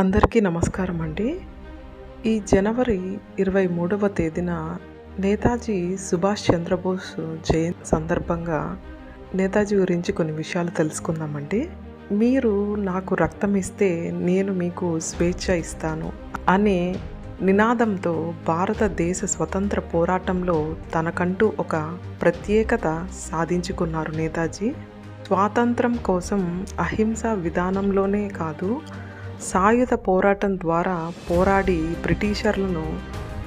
అందరికీ నమస్కారం అండి. ఈ జనవరి ఇరవై మూడవ తేదీన నేతాజీ సుభాష్ చంద్రబోస్ జయంతి సందర్భంగా నేతాజీ గురించి కొన్ని విషయాలు తెలుసుకుందామండి. మీరు నాకు రక్తం ఇస్తే నేను మీకు స్వేచ్ఛ ఇస్తాను అనే నినాదంతో భారతదేశ స్వతంత్ర పోరాటంలో తనకంటూ ఒక ప్రత్యేకత సాధించుకున్నారు నేతాజీ. స్వాతంత్రం కోసం అహింస విధానంలోనే కాదు సాయుధ పోరాటం ద్వారా పోరాడి బ్రిటిషర్లను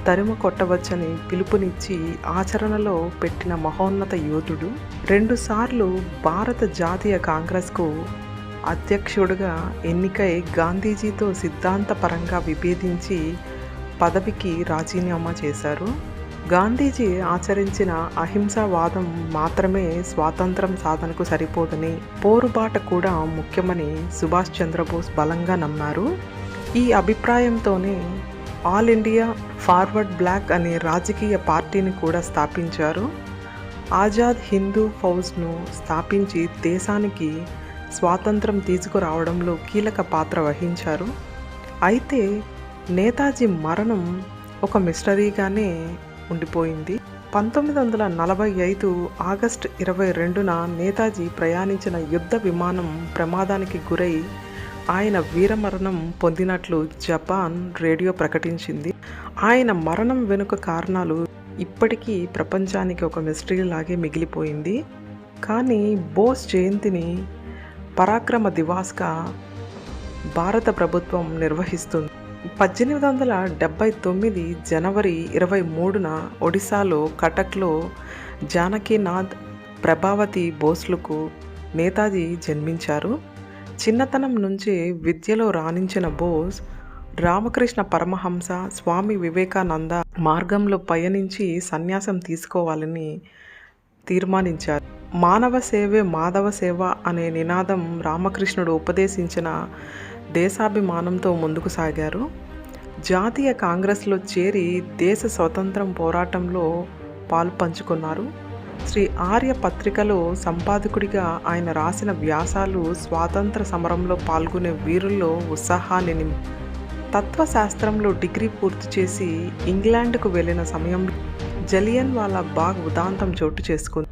తరిమ కొట్టవచ్చని పిలుపునిచ్చి ఆచరణలో పెట్టిన మహోన్నత యోధుడు రెండుసార్లు భారత జాతీయ కాంగ్రెస్కు అధ్యక్షుడిగా ఎన్నికై గాంధీజీతో సిద్ధాంతపరంగా విభేదించి పదవికి రాజీనామా చేశారు. గాంధీజీ ఆచరించిన అహింసావాదం మాత్రమే స్వాతంత్రం సాధనకు సరిపోదని పోరుబాట కూడా ముఖ్యమని సుభాష్ చంద్రబోస్ బలంగా నమ్మారు. ఈ అభిప్రాయంతోనే ఆల్ ఇండియా ఫార్వర్డ్ బ్లాక్ అనే రాజకీయ పార్టీని కూడా స్థాపించారు. ఆజాద్ హిందూ ఫౌజ్ను స్థాపించి దేశానికి స్వాతంత్రం తీసుకురావడంలో కీలక పాత్ర వహించారు. అయితే నేతాజీ మరణం ఒక మిస్టరీగానే ఉండిపోయింది. పంతొమ్మిది వందల నలభై ఐదు ఆగస్టు ఇరవై రెండున నేతాజీ ప్రయాణించిన యుద్ధ విమానం ప్రమాదానికి గురై ఆయన వీరమరణం పొందినట్లు జపాన్ రేడియో ప్రకటించింది. ఆయన మరణం వెనుక కారణాలు ఇప్పటికీ ప్రపంచానికి ఒక మిస్టరీ లాగే మిగిలిపోయింది. కానీ బోస్ జయంతిని పరాక్రమ దివాస్గా భారత ప్రభుత్వం నిర్వహిస్తుంది. పద్దెనిమిది వందల డెబ్భై తొమ్మిది జనవరి ఇరవై మూడున ఒడిశాలో కటక్లో జానకీనాథ్ ప్రభావతి బోస్లకు నేతాజీ జన్మించారు. చిన్నతనం నుంచే విద్యలో రాణించిన బోస్ రామకృష్ణ పరమహంస స్వామి వివేకానంద మార్గంలో పయనించి సన్యాసం తీసుకోవాలని తీర్మానించారు. మానవ సేవే మాధవ సేవ అనే నినాదం రామకృష్ణుడు ఉపదేశించిన దేశాభిమానంతో ముందుకు సాగారు. జాతీయ కాంగ్రెస్లో చేరి దేశ స్వతంత్రం పోరాటంలో పాలు పంచుకున్నారు శ్రీ ఆర్య పత్రికలో సంపాదకుడిగా ఆయన రాసిన వ్యాసాలు స్వాతంత్ర సమరంలో పాల్గొనే వీరుల్లో ఉత్సాహాన్ని నింపి తత్వశాస్త్రంలో డిగ్రీ పూర్తి చేసి ఇంగ్లాండ్కు వెళ్ళిన సమయంలో జలియన్ వాలా బాగ్ ఉదాంతం చోటు చేసుకుంది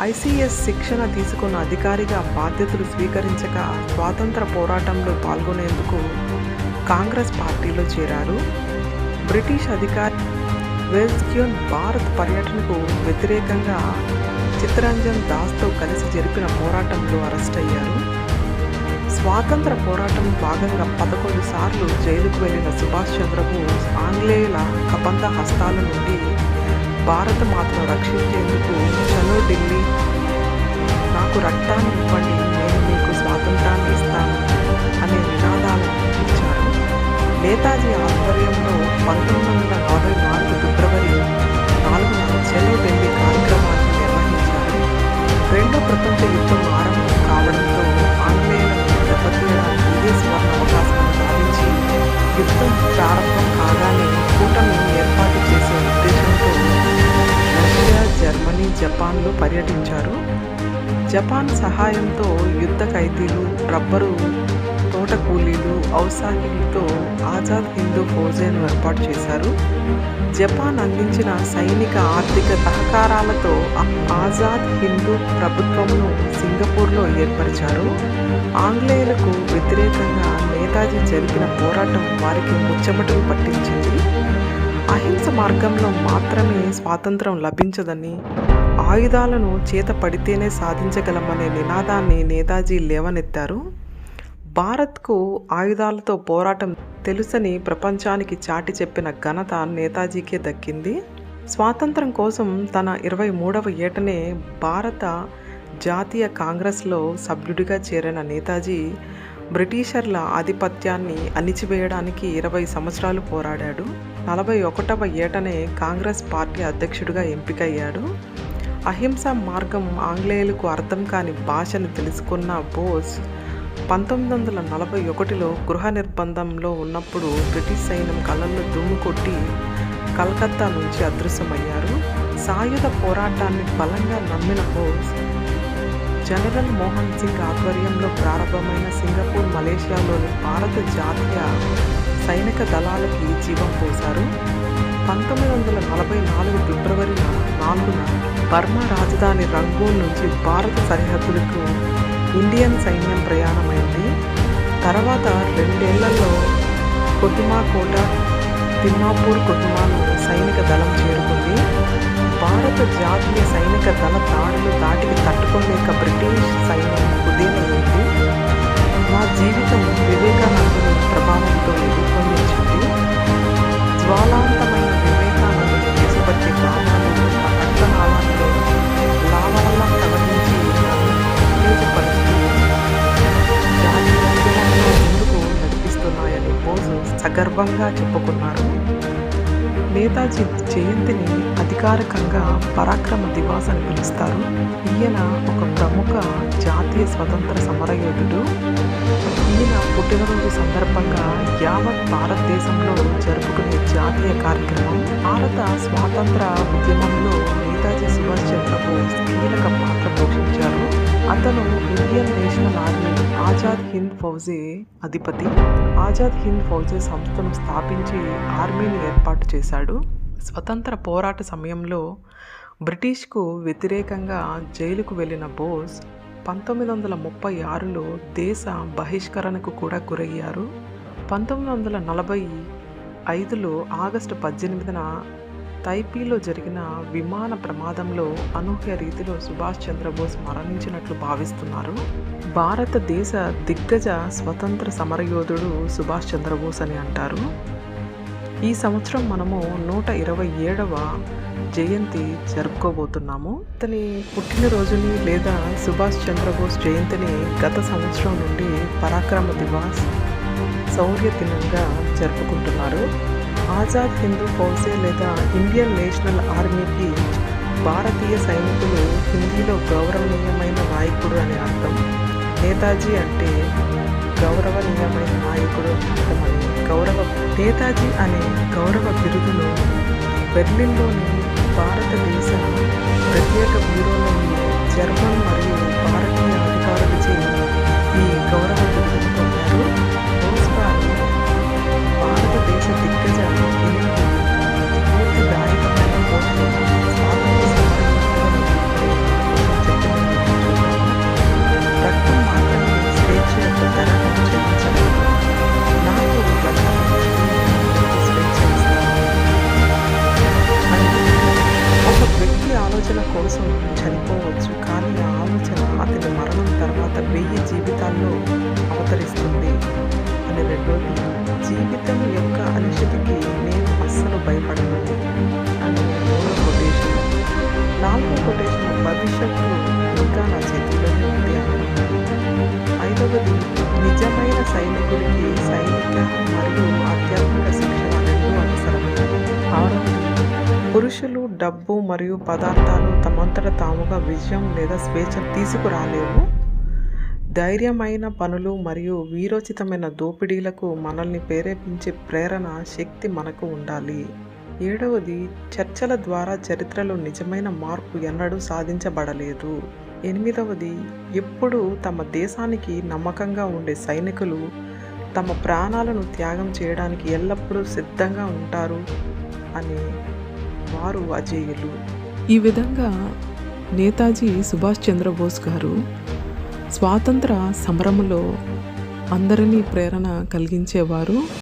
ఐసీఎస్ శిక్షణ తీసుకున్న అధికారిగా బాధ్యతలు స్వీకరించక స్వాతంత్ర పోరాటంలో పాల్గొనేందుకు కాంగ్రెస్ పార్టీలో చేరారు. బ్రిటిష్ అధికారి వెల్స్క్యూన్ భారత్ పర్యటనకు వ్యతిరేకంగా చిత్తరంజన్ దాస్తో కలిసి జరిపిన పోరాటంలో అరెస్ట్ అయ్యారు. స్వాతంత్ర పోరాటం భాగంగా పదకొండు సార్లు జైలుకు వెళ్ళిన సుభాష్ చంద్రబోస్ ఆంగ్లేయుల కబంధ హస్తాల నుండి భారత మాతను రక్షించేందుకు చలో ఢిల్లీ నాకు రక్తాన్ని ఇవ్వండి నేను మీకు స్వాతంత్రాన్ని ఇస్తాను అనే నినాదాలు ఇచ్చారు. నేతాజీ ఆధ్వర్యంలో పంతొమ్మిది వందల నలభై నాలుగు ఫిబ్రవరి నాలుగున చలో ఢిల్లీ కార్యక్రమాన్ని నిర్వహించారు. రెండో ప్రపంచ యుద్ధం ఆరంభం కావడంతో ఆంగ్లేయులను దెబ్బతీయడానికి ఇదే స్వర్ణ అవకాశం సాధించి యుద్ధం ప్రారంభం కాగానే పర్యటించారు. జపాన్ సహాయంతో యుద్ధ ఖైదీలు రబ్బరు తోట కూలీలు ఔత్సాహికులతో ఆజాద్ హిందూ ఫౌజేను ఏర్పాటు చేశారు. జపాన్ అందించిన సైనిక ఆర్థిక సహకారాలతో ఆజాద్ హిందూ ప్రభుత్వమును సింగపూర్లో ఏర్పరిచారు. ఆంగ్లేయులకు వ్యతిరేకంగా నేతాజీ జరిపిన పోరాటం వారికి ముచ్చమటలు పట్టించింది. అహింస మార్గంలో మాత్రమే స్వాతంత్రం లభించదని ఆయుధాలను చేత పడితేనే సాధించగలమనే నినాదాన్ని నేతాజీ లేవనెత్తారు. భారత్కు ఆయుధాలతో పోరాటం తెలుసని ప్రపంచానికి చాటి చెప్పిన ఘనత నేతాజీకే దక్కింది. స్వాతంత్రం కోసం తన ఇరవై మూడవ ఏటనే భారత జాతీయ కాంగ్రెస్లో సభ్యుడిగా చేరిన నేతాజీ బ్రిటిషర్ల ఆధిపత్యాన్ని అణిచివేయడానికి ఇరవై సంవత్సరాలు పోరాడాడు. నలభై ఒకటవ ఏటనే కాంగ్రెస్ పార్టీ అధ్యక్షుడిగా ఎంపికయ్యాడు. అహింస మార్గం ఆంగ్లేయులకు అర్థం కాని భాషను తెలుసుకున్న బోస్ పంతొమ్మిది వందల నలభై ఒకటిలో గృహ నిర్బంధంలో ఉన్నప్పుడు బ్రిటిష్ సైన్యం కళ్ళల్లో దుమ్ము కొట్టి కలకత్తా నుంచి అదృశ్యమయ్యారు. సాయుధ పోరాటాన్ని బలంగా నమ్మిన బోస్ జనరల్ మోహన్ సింగ్ ఆధ్వర్యంలో ప్రారంభమైన సింగపూర్ మలేషియాలోని భారత జాతీయ సైనిక దళాలకి జీవం పోశారు. పంతొమ్మిది వందల నలభై నాలుగు ఫిబ్రవరి నాలుగున బర్మా రాజధాని రంగూన్ నుంచి భారత సరిహద్దులకు ఇండియన్ సైన్యం ప్రయాణమైంది. తర్వాత రెండేళ్ళలో కొద్దిమా కోట తిమ్మాపూర్ కొద్దిమాను సైనిక దళం చేరుకుంది. భారత జాతీయ సైనిక దళ దాడులు దాటికి తట్టుకోలేక బ్రిటిష్ సైన్యం ఉదయమైంది నా జీవితం వివేకానందుని ప్రభావంతో రూపొందించింది. జ్వాలాంతమైన సగర్వంగా చెప్పుకున్నారు. నేతాజీ జయంతిని అధికారికంగా పరాక్రమ దివాస్ అని పిలుస్తారు. ఈయన ఒక ప్రముఖ జాతీయ స్వతంత్ర సమరయోధుడు. ఈయన పుట్టినరోజు సందర్భంగా యావత్ భారతదేశంలో జరుపుకునే జాతీయ కార్యక్రమం భారత స్వాతంత్ర ఉద్యమంలో నేతాజీ సుభాష్ చంద్రబోస్ కీలక పాత్ర పోషించారు. అతను Indian national army Azad Hind ఫౌజే అధిపతి. ఆజాద్ హింద్ ఫౌజే సంస్థను స్థాపించి ఆర్మీని ఏర్పాటు చేశాడు. స్వతంత్ర పోరాట సమయంలో బ్రిటిష్కు వ్యతిరేకంగా జైలుకు వెళ్ళిన బోస్ పంతొమ్మిది వందల ముప్పై ఆరులో దేశ బహిష్కరణకు కూడా గురయ్యారు. పంతొమ్మిది వందల నలభై ఐదులో ఆగస్టు పద్దెనిమిదిన తైపీలో జరిగిన విమాన ప్రమాదంలో అనూహ్య రీతిలో సుభాష్ చంద్రబోస్ మరణించినట్లు భావిస్తున్నారు. భారతదేశ దిగ్గజ స్వతంత్ర సమరయోధుడు సుభాష్ చంద్రబోస్ అని అంటారు. ఈ సంవత్సరం మనము నూట ఇరవై ఏడవ జయంతి జరుపుకోబోతున్నాము. అతని పుట్టినరోజుని లేదా సుభాష్ చంద్రబోస్ జయంతిని గత సంవత్సరం నుండి పరాక్రమ దివాస్ శౌర్య దినంగా జరుపుకుంటున్నారు. ఆజాద్ హిందూ ఫౌజే లేదా ఇండియన్ నేషనల్ ఆర్మీకి భారతీయ సైనికులు హిందీలో గౌరవనీయమైన నాయకుడు అని అర్థం. నేతాజీ అంటే గౌరవనీయమైన నాయకుడు అర్థమని గౌరవ నేతాజీ అనే గౌరవ బిరుదును బెర్లిన్లోని భారతదేశ ప్రత్యేక బ్యూరోలోని జర్మన్ మరియు భారతీయ అధికారులచే ఆలోచన కోసం చనిపోవచ్చు. కానీ ఆ ఆలోచన అతని మరణం తర్వాత వెయ్యి జీవితాల్లో అవతరిస్తుంది అని రెండోది జీవితం యొక్క అనిశ్చితికి నేను అస్సలు భయపడను. అని మూడో కొటేషన్. నాలుగో కొటేషన్ భవిష్యత్తు ఇంకా నా చేతిలోనే ఉంది ఐదవది నిజమైన సైనికుడికి సైనిక మరియు ఆధ్యాత్మిక శిక్షణ మనుషులు డబ్బు మరియు పదార్థాలు తమంతట తాముగా విజయం లేదా స్వేచ్ఛ తీసుకురాలేవు. ధైర్యమైన పనులు మరియు వీరోచితమైన దోపిడీలకు మనల్ని ప్రేరేపించే ప్రేరణ శక్తి మనకు ఉండాలి. ఏడవది చర్చల ద్వారా చరిత్రలో నిజమైన మార్పు ఎన్నడూ సాధించబడలేదు. ఎనిమిదవది ఎప్పుడు తమ దేశానికి నమ్మకంగా ఉండే సైనికులు తమ ప్రాణాలను త్యాగం చేయడానికి ఎల్లప్పుడూ సిద్ధంగా ఉంటారు అని వారు అజేయులు. ఈ విధంగా నేతాజీ సుభాష్ చంద్రబోస్ గారు స్వాతంత్ర సమరములో అందరినీ ప్రేరణ కలిగించేవారు.